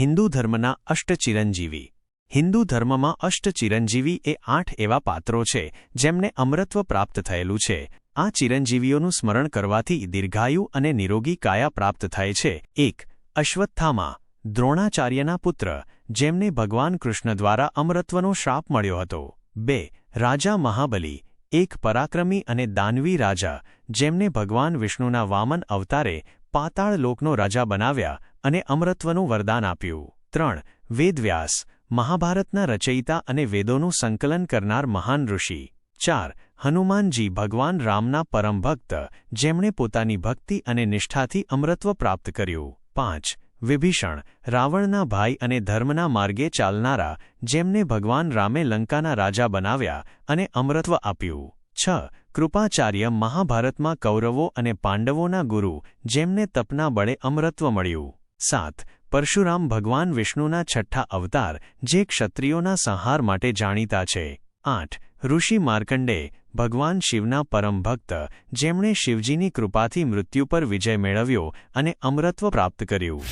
હિન્દુ ધર્મના અષ્ટચિરંજીવી. હિન્દુ ધર્મમાં અષ્ટચિરંજીવી એ આઠ એવા પાત્રો છે, જેમને અમરત્વ પ્રાપ્ત થયેલું છે. આ ચિરંજીવીઓનું સ્મરણ કરવાથી દીર્ઘાયુ અને નિરોગી કાયા પ્રાપ્ત થાય છે. એક, અશ્વત્થામા, દ્રોણાચાર્યના પુત્ર, જેમને ભગવાન કૃષ્ણ દ્વારા અમરત્વનો શ્રાપ મળ્યો હતો. બે, રાજા મહાબલી, એક પરાક્રમી અને દાનવી રાજા, જેમને ભગવાન વિષ્ણુના વામન અવતારે પાતાળ લોકનો રાજા બનાવ્યા અને અમરત્વનું વરદાન આપ્યું. ત્રણ, વેદવ્યાસ, મહાભારતના રચયિતા અને વેદોનું સંકલન કરનાર મહાન ઋષિ. ચાર, હનુમાનજી ભગવાન રામના પરમ ભક્ત જેમણે પોતાની ભક્તિ અને નિષ્ઠાથી અમરત્વ પ્રાપ્ત કર્યું. પાંચ, વિભીષણ, રાવણના ભાઈ અને ધર્મના માર્ગે ચાલનારા, જેમને ભગવાન રામે લંકાના રાજા બનાવ્યા અને અમરત્વ આપ્યું. છ, કૃપાચાર્ય મહાભારતમાં કૌરવો અને પાંડવોના ગુરુ, જેમને તપના બળે અમરત્વ મળ્યું. સાત, પરશુરામ ભગવાન વિષ્ણુના છઠ્ઠા અવતાર, જે ક્ષત્રિયોના સંહાર માટે જાણીતા છે. આઠ, ઋષિ માર્કંડે ભગવાન શિવના પરમ ભક્ત, જેમણે શિવજીની કૃપાથી મૃત્યુ પર વિજય મેળવ્યો અને અમરત્વ પ્રાપ્ત કર્યું.